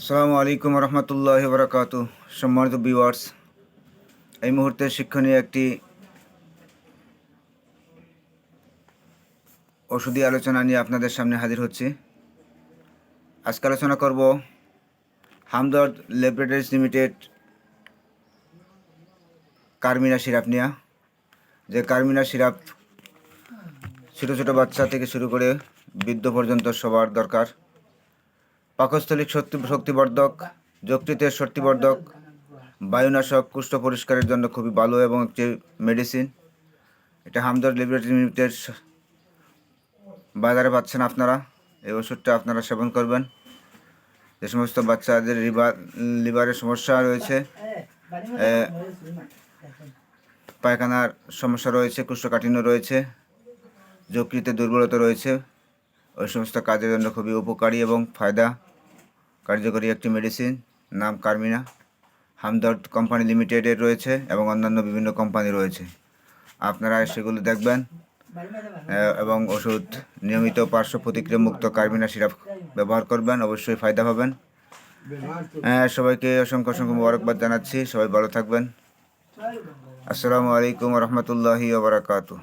আসসালামু আলাইকুম রহমতুল্লাহ বরকাত সম্মানিত ভিউয়ার্স, এই মুহূর্তে শিক্ষণীয় একটি ওষুধি আলোচনা নিয়ে আপনাদের সামনে হাজির হচ্ছি। আজকে আলোচনা করব Hamdard laboratories limited Carmina syrup নিয়ে। যে কার্মিনা সিরাপ ছোটো ছোটো বাচ্চা থেকে শুরু করে বৃদ্ধ পর্যন্ত সবার দরকার। পাকস্থলিক শক্তি, শক্তিবর্ধক, যকৃতের শক্তিবর্ধক, বায়ুনাশক, কুষ্ঠ পরিষ্কারের জন্য খুবই ভালো এবং একটি মেডিসিন এটা হামদর্দ লিবারেটরি লিমিটেড বাজারে পাচ্ছেন আপনারা। এই ওষুধটা আপনারা সেবন করবেন। যে সমস্ত বাচ্চাদের লিভার লিভারের সমস্যা রয়েছে পায়খানার সমস্যা রয়েছে, কুষ্ঠকাঠিন্য রয়েছে যকৃতে দুর্বলতা রয়েছে, ওই সমস্ত কাজের জন্য খুবই উপকারী এবং ফায়দা। কার্যকরী একটি মেডিসিন নাম কার্মিনা হামদর্দ কোম্পানি লিমিটেডের রয়েছে এবং অন্যান্য বিভিন্ন কোম্পানি রয়েছে। আপনারা সেগুলো দেখবেন এবং ওষুধ, নিয়মিত পার্শ্ব প্রতিক্রিয়া মুক্ত কার্মিনা সিরাপ ব্যবহার করবেন, অবশ্যই ফায়দা পাবেন সবাইকে অসংখ্য অসংখ্য মোবারকবাদ জানাচ্ছি, সবাই ভালো থাকবেন। আসসালামু আলাইকুম রহমতুল্লাহি বারাকাতু